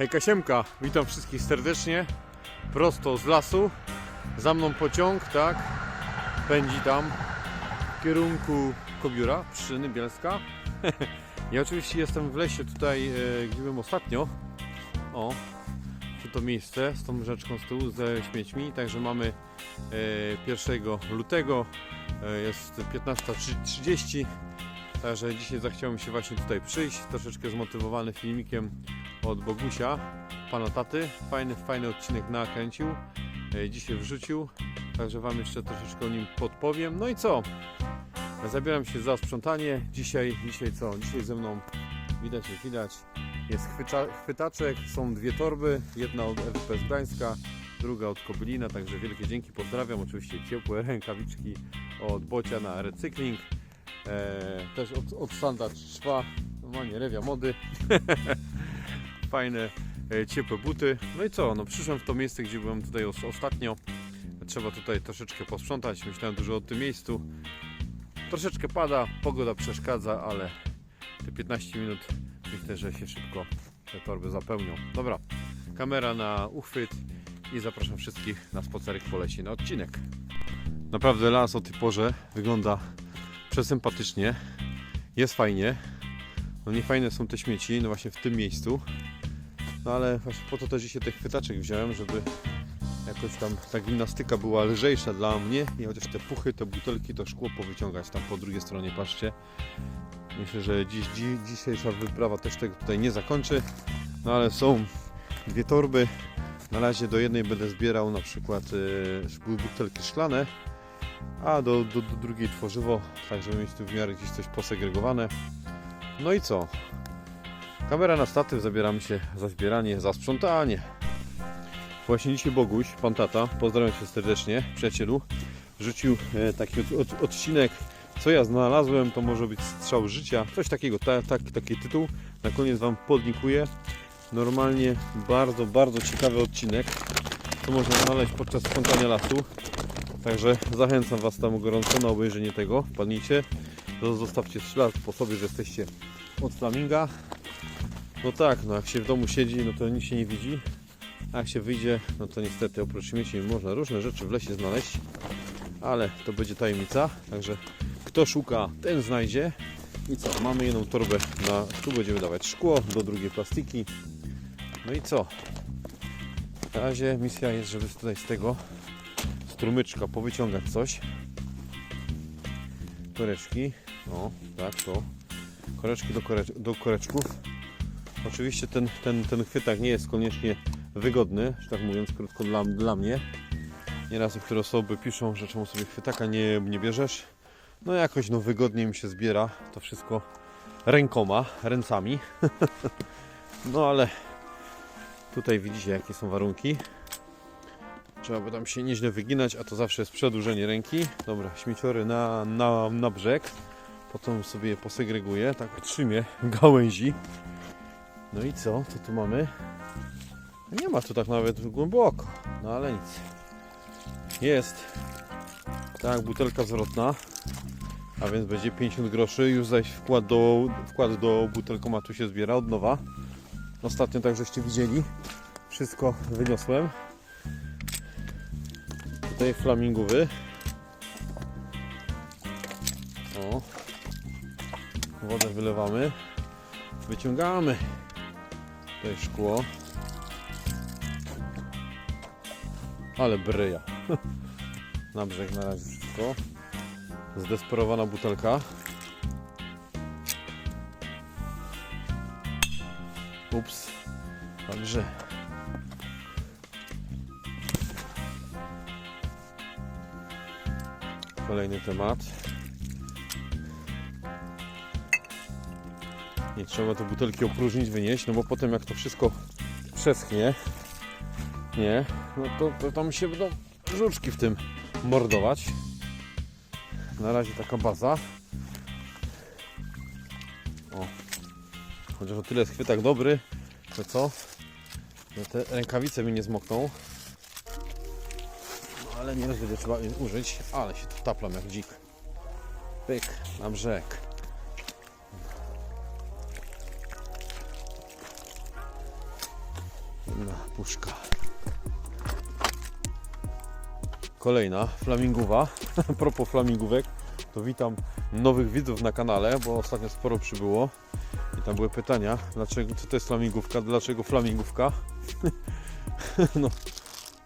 Hejka Siemka, witam wszystkich serdecznie, prosto z lasu, za mną pociąg, tak, pędzi tam w kierunku Kobiura, Pszczyny, Bielska. ja oczywiście jestem w lesie tutaj, e, gdzie byłem ostatnio, o, tu to miejsce z tą rzeczką z tyłu, ze śmiećmi, także mamy e, 1 lutego, e, jest 15.30, Także dzisiaj zachciałem się właśnie tutaj przyjść, troszeczkę zmotywowany filmikiem od Bogusia, pana taty. Fajny, fajny odcinek nakręcił, e, dzisiaj wrzucił, także Wam jeszcze troszeczkę o nim podpowiem. No i co? Zabieram się za sprzątanie. Dzisiaj, dzisiaj co? Dzisiaj ze mną widać, widać, jest chwyta, chwytaczek, są dwie torby, jedna od FP z Gdańska, druga od Kobylina, także wielkie dzięki, pozdrawiam. Oczywiście ciepłe rękawiczki od Bocia na recykling. E, też od, od Sanda Szwa, normalnie rewia mody. Fajne, e, ciepłe buty. No i co, no przyszłem w to miejsce, gdzie byłem tutaj os- ostatnio. Trzeba tutaj troszeczkę posprzątać, myślałem dużo o tym miejscu. Troszeczkę pada, pogoda przeszkadza, ale te 15 minut myślę, że się szybko te torby zapełnią. Dobra, kamera na uchwyt i zapraszam wszystkich na spacerek po lesie, na odcinek. Naprawdę las o tej porze wygląda przesympatycznie. Jest fajnie. No nie fajne są te śmieci, no właśnie w tym miejscu. No ale właśnie po to też dzisiaj tych chwytaczek wziąłem, żeby jakoś tam ta gimnastyka była lżejsza dla mnie i chociaż te puchy, te butelki, to szkło powyciągać tam po drugiej stronie, patrzcie. Myślę, że dziś, dzi, dzisiejsza wyprawa też tego tutaj nie zakończy. No ale są dwie torby. Na razie do jednej będę zbierał na przykład yy, butelki szklane, a do, do, do drugiej tworzywo, tak żeby mieć tu w miarę gdzieś coś posegregowane. No i co? Kamera na statyw, zabieramy się za zbieranie, za sprzątanie. Właśnie dzisiaj Boguś, pan tata, pozdrawiam cię serdecznie, przyjacielu, rzucił e, taki od, od, odcinek, co ja znalazłem, to może być strzał życia, coś takiego, ta, tak, taki tytuł, na koniec wam podlikuję. Normalnie bardzo, bardzo ciekawy odcinek, co można znaleźć podczas sprzątania lasu. Także zachęcam Was tam gorąco na obejrzenie tego. Wpadnijcie, to zostawcie ślad po sobie, że jesteście od flaminga. No tak, no jak się w domu siedzi, no to nic się nie widzi. A jak się wyjdzie, no to niestety oprócz śmieci można różne rzeczy w lesie znaleźć. Ale to będzie tajemnica, także kto szuka, ten znajdzie. I co, mamy jedną torbę na, tu będziemy dawać szkło, do drugiej plastiki. No i co? Na razie misja jest, żeby tutaj z tego strumyczka powyciągać coś. Koreczki. O, tak, to. Koreczki do, do koreczków. Oczywiście ten, ten, ten chwytak nie jest koniecznie wygodny, że tak mówiąc krótko dla, dla mnie. Nieraz niektóre osoby piszą, że czemu sobie chwytaka nie, nie bierzesz. No jakoś no wygodnie mi się zbiera to wszystko rękoma, ręcami. no ale tutaj widzicie jakie są warunki. Trzeba by tam się nieźle wyginać, a to zawsze jest przedłużenie ręki. Dobra, śmieciory na, na, na brzeg. Potem sobie je posegreguję, tak trzymie gałęzi. No i co? Co tu mamy? Nie ma tu tak nawet głęboko, no ale nic. Jest. Tak, butelka zwrotna. A więc będzie 50 groszy. Już zaś wkład do, wkład do butelkomatu się zbiera od nowa. Ostatnio tak żeście widzieli. Wszystko wyniosłem tutaj flamingowy. O. Wodę wylewamy. Wyciągamy. Tutaj szkło. Ale bryja. Na brzeg na razie wszystko. Zdesperowana butelka. Ups. Także Kolejny temat. Nie trzeba te butelki opróżnić, wynieść, no bo potem jak to wszystko przeschnie, nie, no to, to tam się będą żuczki w tym mordować. Na razie taka baza. O. Chociaż o tyle schwytak dobry, to co? Że te rękawice mi nie zmokną. No, ale nieraz będzie trzeba użyć, ale się tu taplam jak dzik. Pyk, na brzeg. Puszka. Kolejna flamingowa. Propos flamingówek, to witam nowych widzów na kanale, bo ostatnio sporo przybyło. I tam były pytania, dlaczego, co to jest flamingówka, dlaczego flamingówka? no,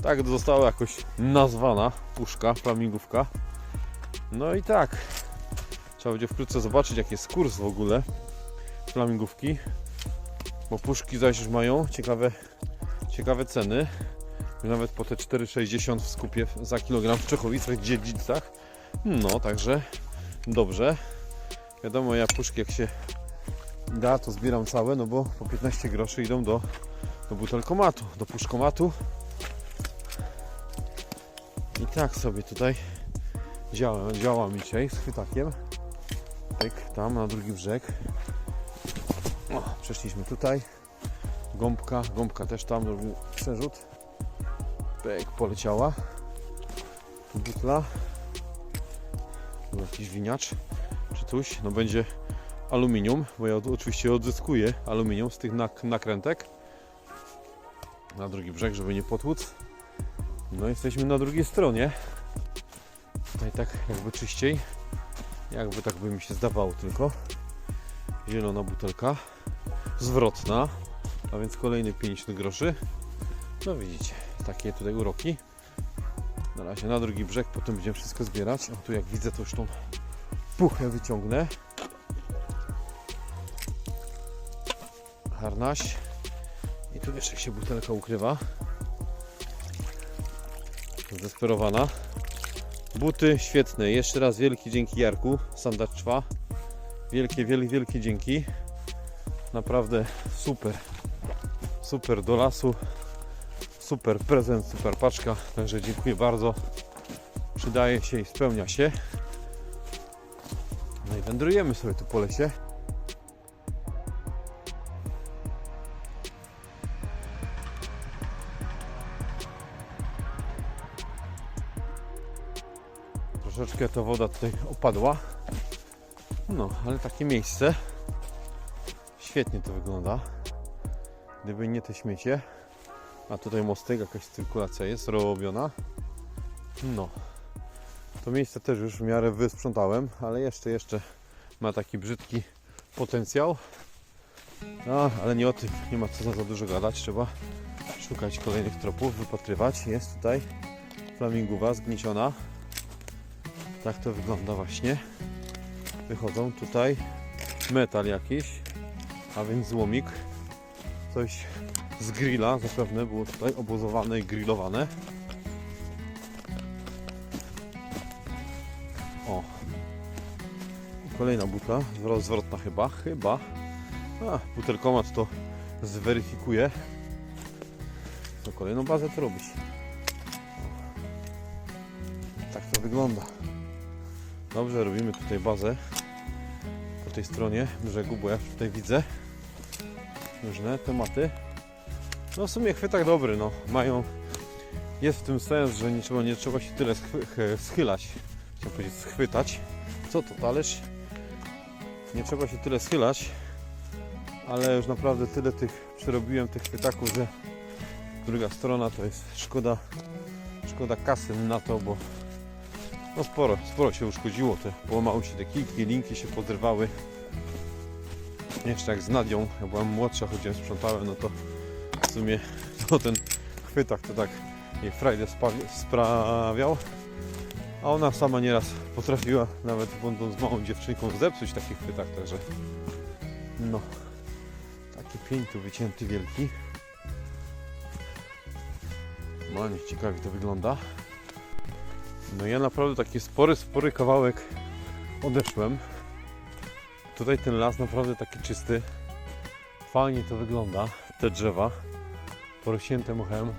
tak została jakoś nazwana puszka, flamingówka. No i tak, trzeba będzie wkrótce zobaczyć jaki jest kurs w ogóle flamingówki. Bo puszki zaś już mają ciekawe, ciekawe ceny. Nawet po te 4,60 w skupie za kilogram w Czechowicach, Dziedzicach. No, także dobrze. Wiadomo, ja puszki jak się da, to zbieram całe, no bo po 15 groszy idą do, do butelkomatu, do puszkomatu. I tak sobie tutaj działam, działam dzisiaj z chwytakiem. Pyk, tam na drugi brzeg. O, przeszliśmy tutaj. Gąbka, gąbka też tam robił przerzut. Pyk, poleciała. Tu butla. Tu jakiś winiacz czy coś. No będzie aluminium, bo ja oczywiście odzyskuję aluminium z tych nak nakrętek. Na drugi brzeg, żeby nie potłuc. No jesteśmy na drugiej stronie. Tutaj tak jakby czyściej. Jakby tak by mi się zdawało tylko. Zielona butelka. Zwrotna. A więc kolejny 50 groszy. No widzicie, takie tutaj uroki. Na razie na drugi brzeg, potem będziemy wszystko zbierać. A tu jak widzę, to już tą puchę wyciągnę. Harnaś. I tu jeszcze się butelka ukrywa. Zdesperowana. Buty świetne. Jeszcze raz wielki dzięki Jarku. Sandaczwa. Wielkie, wielkie, wielkie dzięki. Naprawdę super. Super do lasu. Super prezent, super paczka. Także dziękuję bardzo. Przydaje się i spełnia się. No i wędrujemy sobie tu po lesie. Troszeczkę ta woda tutaj opadła. No, ale takie miejsce. Świetnie to wygląda. Gdyby nie te śmiecie. A tutaj mostek, jakaś cyrkulacja jest robiona. No. To miejsce też już w miarę wysprzątałem, ale jeszcze, jeszcze ma taki brzydki potencjał. No, ale nie o tym, nie ma co za, za dużo gadać. Trzeba szukać kolejnych tropów, wypatrywać. Jest tutaj flamingowa zgnieciona. Tak to wygląda właśnie. Wychodzą tutaj metal jakiś, a więc złomik. Coś z grilla zapewne było tutaj obozowane i grillowane. O. Kolejna zwrot- zwrotna chyba, chyba. A, butelkomat to zweryfikuje. Co kolejną bazę to robić. Tak to wygląda. Dobrze, robimy tutaj bazę po tej stronie brzegu, bo ja tutaj widzę różne tematy. No w sumie chwytak dobry, no. Mają... Jest w tym sens, że trzeba, nie trzeba się tyle schylać. Chciałem powiedzieć schwytać. Co to, talerz? Nie trzeba się tyle schylać. Ale już naprawdę tyle tych przerobiłem tych chwytaków, że druga strona to jest szkoda szkoda kasy na to, bo no sporo, sporo się uszkodziło. Te, połamały się te kilki, linki się podrywały. Jeszcze jak z Nadią, jak byłam młodsza, chodziłem, sprzątałem, no to w sumie to ten chwytak to tak jej frajdę sprawiał. A ona sama nieraz potrafiła, nawet będąc małą dziewczynką, zepsuć taki chwytak, także no, taki pień tu wycięty wielki. No, niech ciekawie to wygląda. No ja naprawdę taki spory, spory kawałek odeszłem. Tutaj ten las naprawdę taki czysty. Fajnie to wygląda. Te drzewa porośnięte mchem.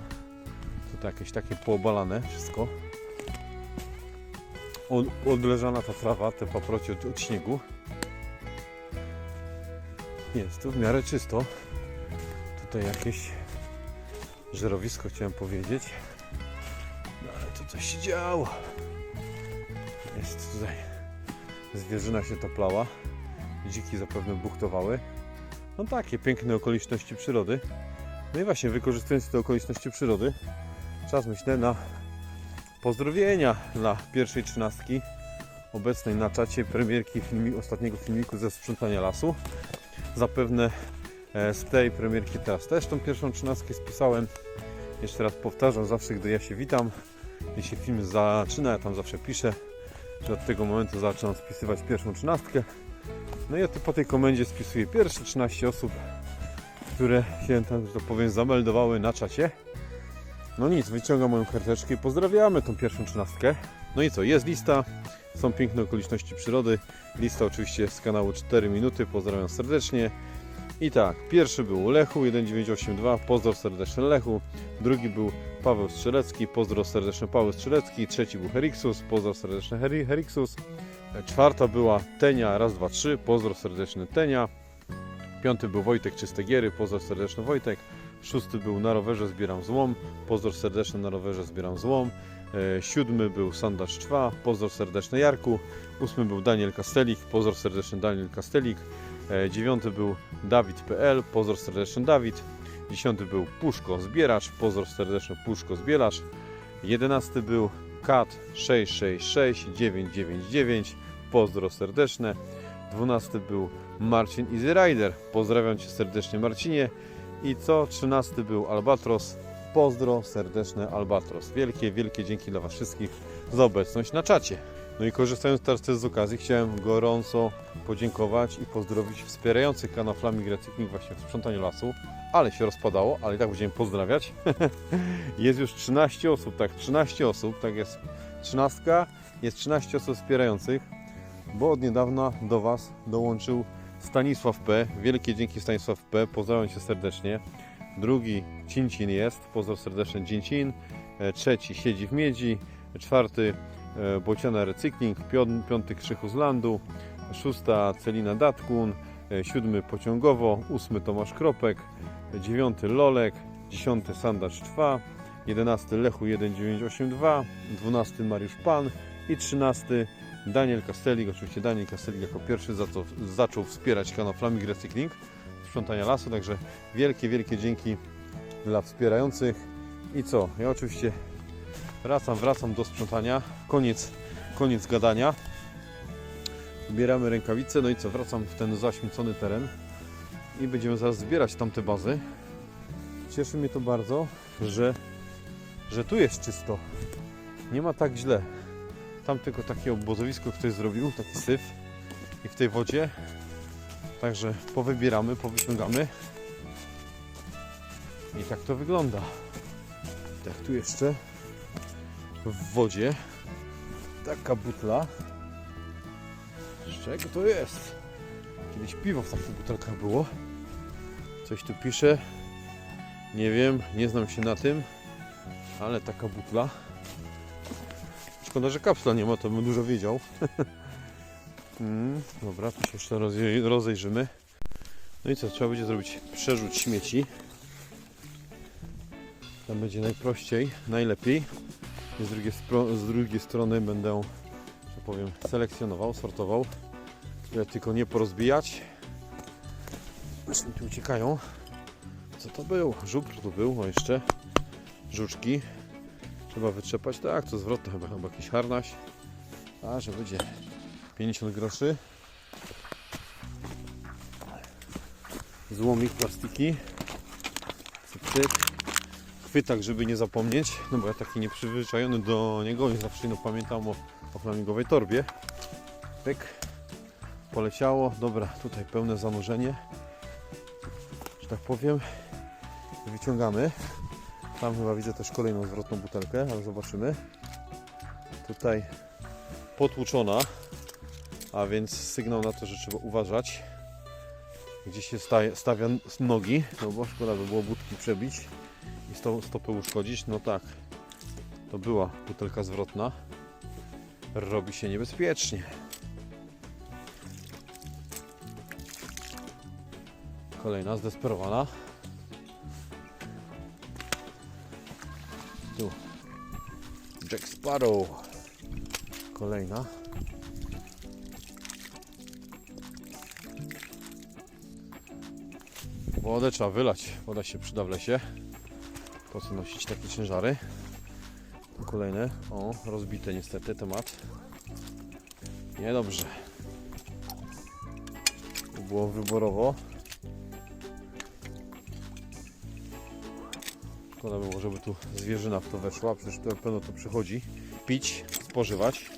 Tutaj jakieś takie poobalane wszystko. Od, odleżana ta trawa, te paprocie od, od śniegu. Jest tu w miarę czysto. Tutaj jakieś żerowisko chciałem powiedzieć. No ale tu coś się działo. Jest tutaj. Zwierzyna się toplała. Dziki zapewne buchtowały. No takie piękne okoliczności przyrody. No i właśnie, wykorzystując te okoliczności przyrody, czas myślę na pozdrowienia dla pierwszej trzynastki obecnej na czacie premierki filmi, ostatniego filmiku ze sprzątania lasu. Zapewne e, z tej premierki teraz też tą pierwszą trzynastkę spisałem. Jeszcze raz powtarzam, zawsze gdy ja się witam, jeśli film zaczyna, ja tam zawsze piszę, że od tego momentu zaczynam spisywać pierwszą trzynastkę. No ja tu po tej komendzie spisuję pierwsze 13 osób, które się tam, że to powiem, zameldowały na czacie. No nic, wyciągam moją karteczkę i pozdrawiamy tą pierwszą trzynastkę. No i co, jest lista, są piękne okoliczności przyrody. Lista oczywiście z kanału 4 minuty, pozdrawiam serdecznie. I tak, pierwszy był Lechu 1982, pozdrow serdeczny Lechu. Drugi był Paweł Strzelecki, pozdrow serdeczny Paweł Strzelecki. Trzeci był Heriksus, pozdrow serdeczny Heri- Heriksus. Czwarta była Tenia, raz, dwa, trzy, pozdrow serdeczny Tenia. Piąty był Wojtek Czystegiery, pozdrow serdeczny Wojtek. Szósty był Na rowerze zbieram złom, pozdrow serdeczny Na rowerze zbieram złom. E, Siódmy był Sandacz Czwa, pozdrow serdeczny Jarku. Ósmy był Daniel Kastelik, pozdrow serdeczny Daniel Kastelik. E, Dziewiąty był Dawid.pl, pozdrow serdeczny Dawid. Dziesiąty był Puszko Zbieracz, pozdrow serdeczny Puszko Zbieracz. Jedenasty był Kat 666999, pozdrow serdeczne. Dwunasty był Marcin Easy Rider, pozdrawiam Cię serdecznie Marcinie. I co? Trzynasty był Albatros, pozdro serdeczne Albatros. Wielkie, wielkie dzięki dla Was wszystkich za obecność na czacie. No i korzystając teraz z okazji, chciałem gorąco podziękować i pozdrowić wspierających kanał Flaming właśnie w sprzątaniu lasu. Ale się rozpadało, ale i tak będziemy pozdrawiać. jest już 13 osób, tak, 13 osób, tak jest 13, jest 13 osób wspierających, bo od niedawna do Was dołączył Stanisław P. Wielkie dzięki Stanisław P. Pozdrawiam Cię serdecznie. Drugi Cincin jest, pozdrow serdecznie Cincin. E, Trzeci siedzi w miedzi. Czwarty e, Bociana Recykling. Pią- Piąty Krzychu z Landu. Szósta Celina Datkun. E, Siódmy Pociągowo. Ósmy Tomasz Kropek. E, Dziewiąty Lolek. Dziesiąty Sandacz 2. Jedenasty Lechu 1982. Dwunasty Mariusz Pan. I trzynasty Daniel Kastelik, oczywiście Daniel Kastelik jako pierwszy za to, zaczął wspierać kanał Flaming Recycling sprzątania lasu, także wielkie, wielkie dzięki dla wspierających. I co? Ja oczywiście wracam, wracam do sprzątania. Koniec, koniec gadania. Ubieramy rękawice, no i co? Wracam w ten zaśmiecony teren i będziemy zaraz zbierać tamte bazy. Cieszy mnie to bardzo, że, że tu jest czysto. Nie ma tak źle. Tam tylko takie obozowisko ktoś zrobił, taki syf i w tej wodzie. Także powybieramy, powyciągamy. I tak to wygląda. Tak tu jeszcze w wodzie taka butla. Z czego to jest? Kiedyś piwo w takich butelkach było. Coś tu pisze. Nie wiem, nie znam się na tym, ale taka butla. Szkoda, że kapsla nie ma, to bym dużo wiedział. mm, dobra, tu się jeszcze rozejrzymy. No i co, trzeba będzie zrobić przerzut śmieci. Tam będzie najprościej, najlepiej. I z drugiej, z drugiej strony będę, że powiem, selekcjonował, sortował. Żeby tylko nie porozbijać. Mi tu uciekają. Co to był? Żupr tu był, o jeszcze. Żuczki. Trzeba wytrzepać, tak, to zwrotne chyba, chyba jakiś harnaś. A, że będzie 50 groszy. Złomik plastiki. Cyk. Chwytak, żeby nie zapomnieć, no bo ja taki nieprzyzwyczajony do niego i zawsze no, pamiętam o, o flamingowej torbie. Pyk. Poleciało. Dobra, tutaj pełne zanurzenie. Że tak powiem. Wyciągamy. Tam chyba widzę też kolejną zwrotną butelkę, ale zobaczymy. Tutaj potłuczona, a więc sygnał na to, że trzeba uważać, gdzie się staje, stawia nogi, no bo szkoda by było budki przebić i sto, stopy uszkodzić. No tak, to była butelka zwrotna. Robi się niebezpiecznie. Kolejna zdesperowana. Tu. Jack Sparrow. Kolejna. Wodę trzeba wylać. Woda się przyda w lesie. Po co nosić takie ciężary? Kolejne. O, rozbite niestety temat. Niedobrze. Było wyborowo. Szkoda było, żeby tu zwierzyna w to weszła, przecież to pewno to przychodzi. Pić, spożywać.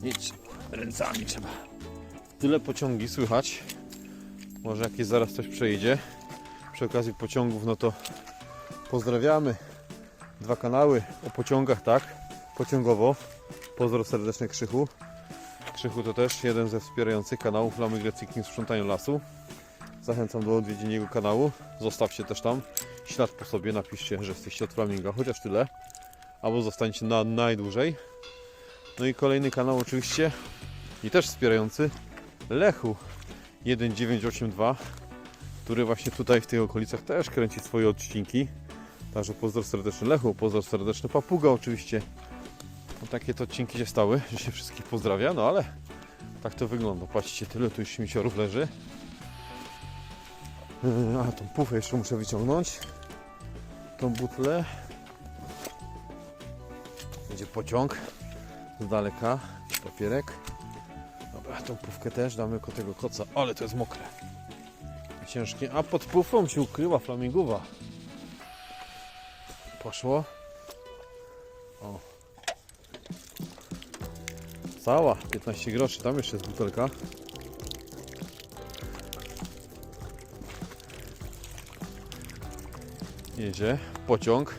Nic, ręcami trzeba. Tyle pociągi słychać. Może jakieś zaraz coś przejedzie. Przy okazji pociągów, no to pozdrawiamy. Dwa kanały o pociągach, tak? Pociągowo. Pozdro serdeczny Krzychu. Krzychu to też jeden ze wspierających kanałów Lamy Greckim w sprzątaniu lasu. Zachęcam do odwiedzin jego kanału. Zostawcie też tam ślad po sobie, napiszcie, że jesteście od Flaminga, chociaż tyle. Albo zostańcie na najdłużej. No i kolejny kanał oczywiście i też wspierający Lechu 1982, który właśnie tutaj w tych okolicach też kręci swoje odcinki. Także pozdrow serdeczny Lechu, pozdrow serdeczny Papuga oczywiście. No, takie to odcinki się stały, że się wszystkich pozdrawia, no ale tak to wygląda. Patrzcie, tyle tu już śmieciorów leży. Yy, A, tą pufę jeszcze muszę wyciągnąć. Tą butlę. Będzie pociąg z daleka, papierek. Dobra, tą pufkę też damy ko tego koca, ale to jest mokre. Ciężkie, a pod pufą się ukryła flamingowa. Poszło. O. Cała, 15 groszy, tam jeszcze jest butelka. Jedzie pociąg.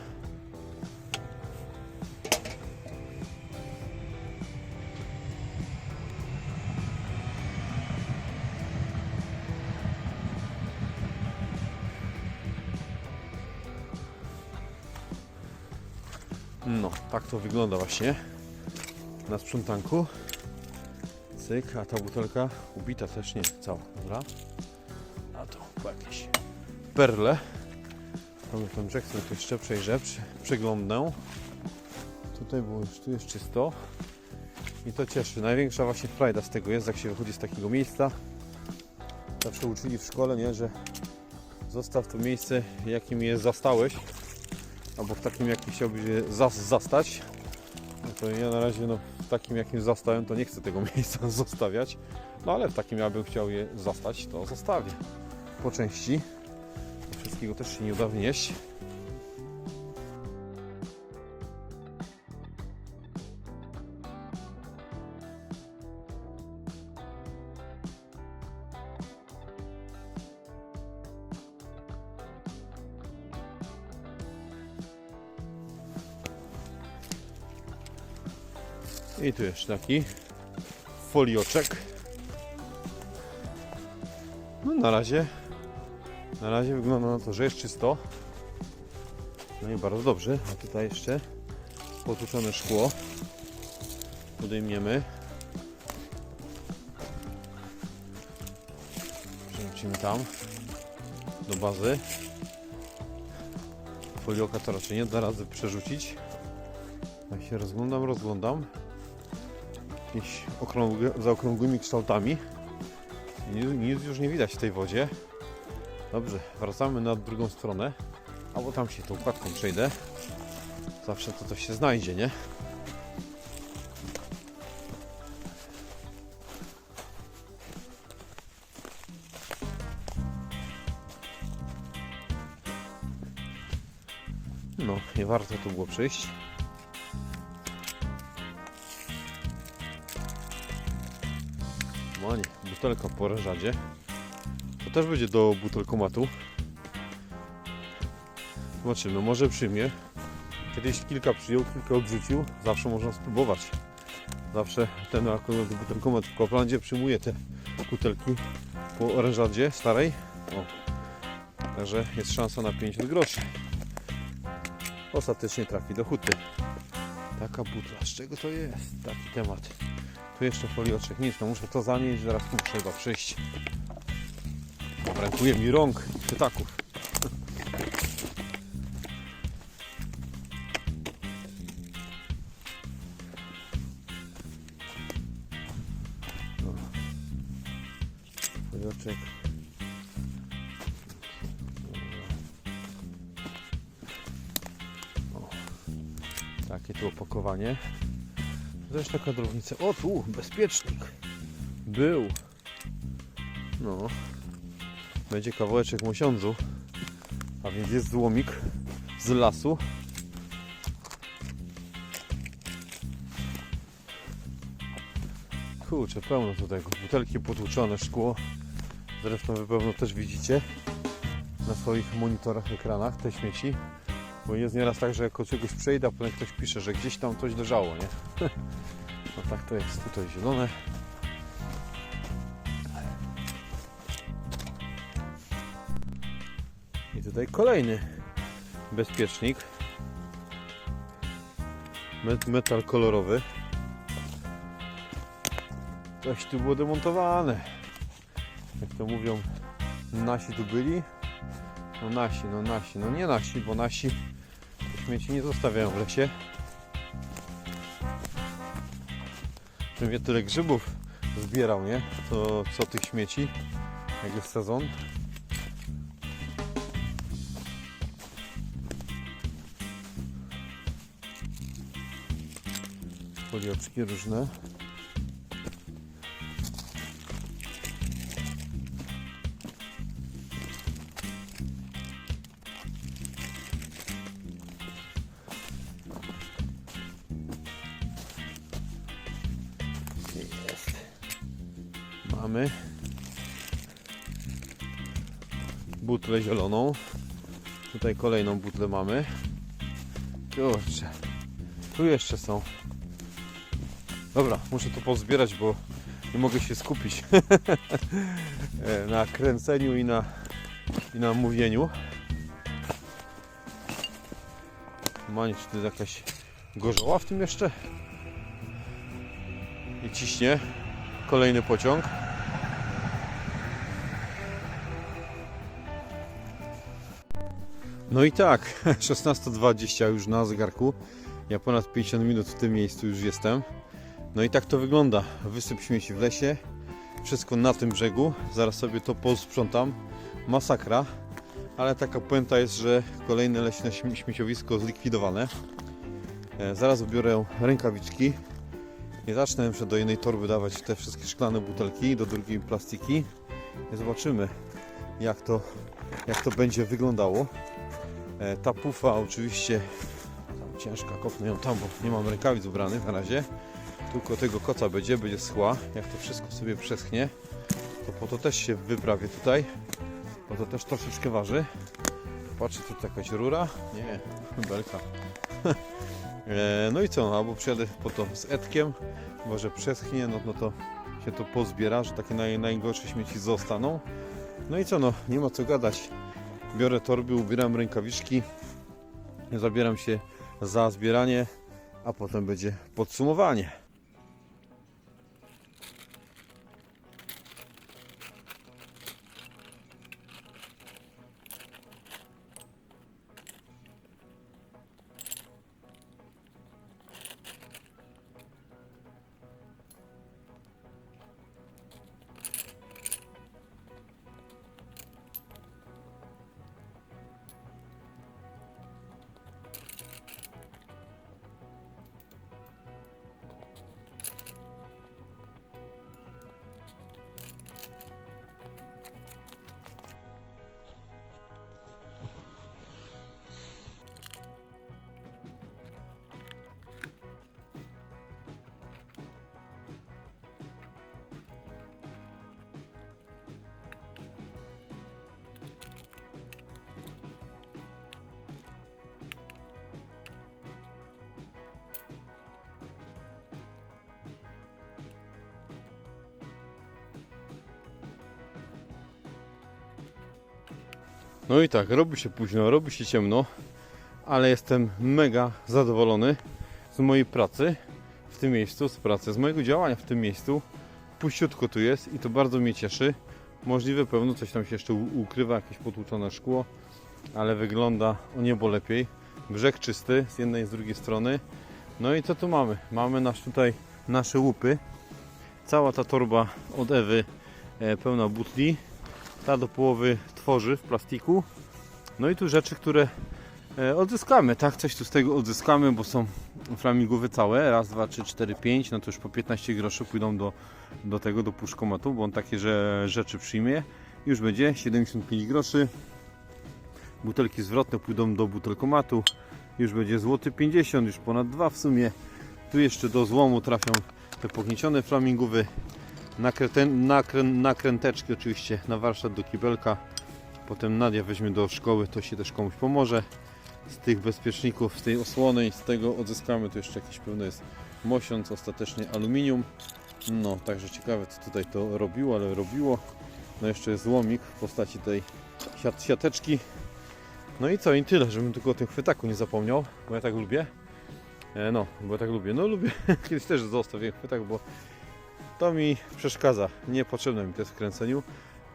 No, tak to wygląda właśnie na sprzątanku. Cyk, a ta butelka ubita też nie cała, dobra? A tu po jakieś perle. Mamy ten brzeg, sobie tu jeszcze przejrzę, przeglądnę. Tutaj było już, tu jest czysto. I to cieszy. Największa właśnie frajda z tego jest, jak się wychodzi z takiego miejsca. Zawsze uczyli w szkole, nie, że zostaw to miejsce, jakim je zastałeś albo w takim jakim chciałbyś je zas zastać no to ja na razie no, w takim jakim zastałem to nie chcę tego miejsca zostawiać. No ale w takim ja bym chciał je zastać to zostawię. Po części. Wszystkiego też się nie uda wnieść i tu jeszcze taki folioczek. No na razie na razie wygląda na to, że jest czysto. No i bardzo dobrze. A tutaj jeszcze potłuczone szkło podejmiemy. Przerzucimy tam do bazy. Folioka to raczej nie da razy przerzucić. Ja się rozglądam, rozglądam jakieś okrągłe, zaokrągłymi kształtami nic, nic już nie widać w tej wodzie dobrze, wracamy na drugą stronę albo tam się tą kładką przejdę zawsze to coś się znajdzie, nie? No, nie warto tu było przyjść. Butelka po orężadzie. To też będzie do butelkomatu. Zobaczymy, może przyjmie. Kiedyś kilka przyjął, kilka odrzucił. Zawsze można spróbować. Zawsze ten akurat butelkomat w Koplandzie przyjmuje te butelki po orężadzie starej. O. Także jest szansa na 50 groszy. Ostatecznie trafi do huty. Taka butla. Z czego to jest? Taki temat. Tu jeszcze folioczek. Nic, no muszę to zanieść. Zaraz tu chyba przyjść. Brakuje mi rąk pytaków. Drobnica. O tu, bezpiecznik. Był. No. Będzie kawałeczek mosiądzu. A więc jest złomik z lasu. Kurczę, pełno tu tego. Butelki potłuczone, szkło. Zresztą wy pewno też widzicie na swoich monitorach, ekranach te śmieci. Bo jest nieraz tak, że jak czegoś przejdę, a potem ktoś pisze, że gdzieś tam coś leżało, nie? No tak to jest. Tutaj zielone. I tutaj kolejny bezpiecznik. Met- Metal kolorowy. Coś tu było demontowane. Jak to mówią, nasi tu byli. No nasi, no nasi, no nie nasi, bo nasi śmieci nie zostawiają w lesie. Pewnie tyle grzybów zbierał, nie? To co tych śmieci, jak jest sezon. Folioczki różne. Butlę zieloną. Tutaj kolejną butlę mamy. Kurczę. Tu jeszcze są. Dobra, muszę to pozbierać, bo nie mogę się skupić E, na kręceniu i na, i na mówieniu. Mani, czy to jest jakaś gorzoła w tym jeszcze? I ciśnie kolejny pociąg. No i tak, 16.20 już na zegarku. Ja ponad 50 minut w tym miejscu już jestem. No i tak to wygląda. Wysyp śmieci w lesie. Wszystko na tym brzegu. Zaraz sobie to posprzątam. Masakra. Ale taka puenta jest, że kolejne leśne śmie- śmieciowisko zlikwidowane. E, zaraz ubiorę rękawiczki. Nie zacznę jeszcze do jednej torby dawać te wszystkie szklane butelki, do drugiej plastiki. I zobaczymy jak to, jak to będzie wyglądało. E, ta pufa oczywiście tam ciężka, kopnę ją tam, bo nie mam rękawic ubranych na razie. Tylko tego koca będzie, będzie schła. Jak to wszystko sobie przeschnie, to po to też się wyprawię tutaj, bo to też troszeczkę waży. Patrzę, tu jakaś rura. Nie, belka. E, No i co, albo przyjadę po to z Edkiem, może przeschnie, no, no to się to pozbiera, że takie naj, najgorsze śmieci zostaną. No i co, no, nie ma co gadać. Biorę torby, ubieram rękawiczki, zabieram się za zbieranie, a potem będzie podsumowanie. No i tak, robi się późno, robi się ciemno, ale jestem mega zadowolony z mojej pracy w tym miejscu, z pracy, z mojego działania w tym miejscu. Puściutko tu jest i to bardzo mnie cieszy. Możliwe pewno coś tam się jeszcze ukrywa, jakieś potłuczone szkło, ale wygląda o niebo lepiej. Brzeg czysty z jednej i z drugiej strony. No i co tu mamy? Mamy nasz tutaj nasze łupy. Cała ta torba od Ewy e, pełna butli. Ta do połowy tworzy w plastiku. No i tu rzeczy, które e, odzyskamy, tak? Coś tu z tego odzyskamy, bo są flamingowe całe. Raz, dwa, trzy, cztery, pięć. No to już po 15 groszy pójdą do, do tego, do puszkomatu, bo on takie że, rzeczy przyjmie. Już będzie 75 groszy. Butelki zwrotne pójdą do butelkomatu. Już będzie złoty 50, już ponad 2 w sumie. Tu jeszcze do złomu trafią te pogniecione nakrę, nakręteczki oczywiście na warsztat do kibelka. Potem Nadia weźmie do szkoły, to się też komuś pomoże. Z tych bezpieczników, z tej osłony i z tego odzyskamy. Tu jeszcze jakiś pewny jest mosiąc, ostatecznie aluminium. No, także ciekawe co tutaj to robiło, ale robiło. No jeszcze jest złomik w postaci tej siat, siateczki. No i co, i tyle, żebym tylko o tym chwytaku nie zapomniał, bo ja tak lubię. E, no, bo ja tak lubię. No lubię, kiedyś też zostawiłem chwytak, bo to mi przeszkadza. Niepotrzebne mi to jest w kręceniu.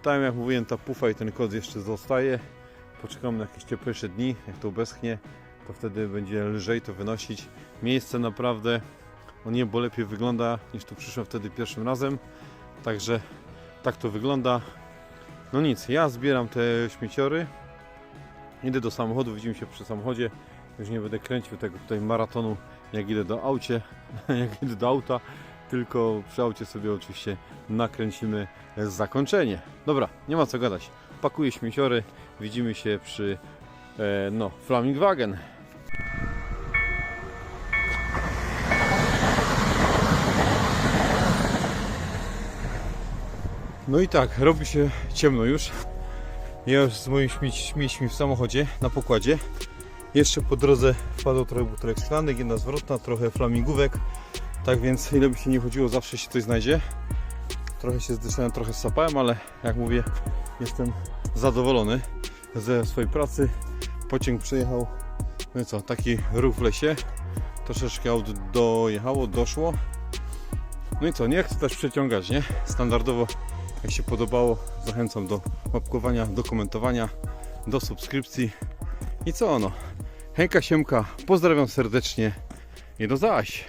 Tam jak mówiłem, ta pufa i ten kod jeszcze zostaje. Poczekam na jakieś cieplejsze dni, jak to ubeschnie, to wtedy będzie lżej to wynosić. Miejsce naprawdę o niebo lepiej wygląda niż tu przyszłem wtedy pierwszym razem. Także tak to wygląda. No nic, ja zbieram te śmieciory. Idę do samochodu, widzimy się przy samochodzie. Już nie będę kręcił tego tutaj maratonu, jak idę do aucie, jak idę do auta, tylko przy aucie sobie oczywiście nakręcimy zakończenie. Dobra, nie ma co gadać. Pakuję śmieciory, widzimy się przy e, no, Flaming Wagen. No i tak, robi się ciemno już. Ja już z moimi śmieć, śmiećmi w samochodzie na pokładzie. Jeszcze po drodze wpadło trochę butelek szklanek, jedna zwrotna, trochę flamingówek. Tak więc ile by się nie chodziło, zawsze się coś znajdzie. Trochę się zdyszałem, trochę sapałem, ale jak mówię, jestem zadowolony ze swojej pracy. Pociąg przejechał, no i co, taki ruch w lesie. Troszeczkę aut dojechało, doszło. No i co, nie chcę też przeciągać, nie? Standardowo, jak się podobało, zachęcam do łapkowania, do komentowania, do subskrypcji. I co no? Hejka Siemka, pozdrawiam serdecznie i do zaś.